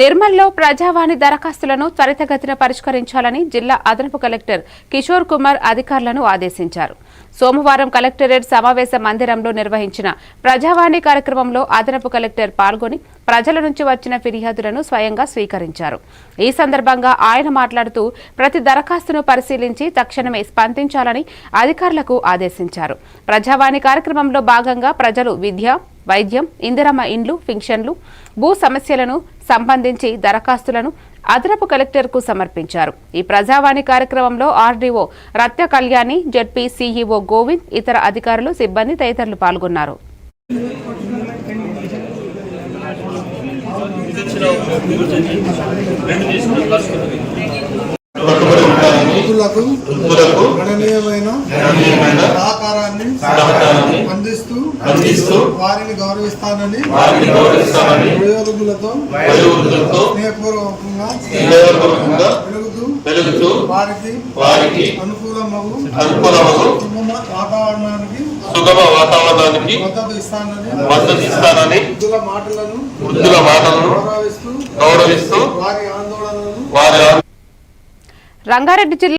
నిర్మల్లో ప్రజావాణి దరఖాస్తులను త్వరితగతిన పరిష్కరించాలని జిల్లా అదనపు కలెక్టర్ కిషోర్ కుమార్ అధికారులను ఆదేశించారు. సోమవారం కలెక్టరేట్ సమావేశ మందిరంలో నిర్వహించిన ప్రజావాణి కార్యక్రమంలో అదనపు కలెక్టర్ పాల్గొని ప్రజల నుంచి వచ్చిన ఫిర్యాదులను స్వయంగా స్వీకరించారు. ఈ సందర్భంగా ఆయన మాట్లాడుతూ ప్రతి దరఖాస్తును పరిశీలించి తక్షణమే స్పందించాలని అధికారులకు ఆదేశించారు. ప్రజావాణి కార్యక్రమంలో భాగంగా ప్రజలు విద్య వైద్యం ఇందిరమ్మ ఇండ్లు పింఛన్లు భూ సమస్యలను సంబంధించి దరఖాస్తులను అదనపు కలెక్టర్కు సమర్పించారు. ఈ ప్రజావాణి కార్యక్రమంలో ఆర్డీఓ రత్య కళ్యాణి జడ్పీ సీఈఓ గోవింద్ ఇతర అధికారులు సిబ్బంది తదితరులు పాల్గొన్నారు. గణనీయమైన సహకారాన్ని అందిస్తూ వారిని గౌరవిస్తానని వారిని గౌరవిస్తామని వయోవృద్ధులతో వయోవృద్ధులతో స్నేహపూర్వకంగా స్నేహపూర్వకంగా వెలుగుతూ వెలుగుతూ వారికి వారికి అనుకూలమగు అనుకూలమగు కుటుంబ వాతావరణానికి సుగమ వాతావరణానికి మద్దతు ఇస్తానని మద్దతు ఇస్తానని వృద్ధుల మాటలను వృద్ధుల మాటలను గౌరవిస్తూ గౌరవిస్తూ వారి ఆందోళనలను వారి రంగారెడ్డి జిల్లా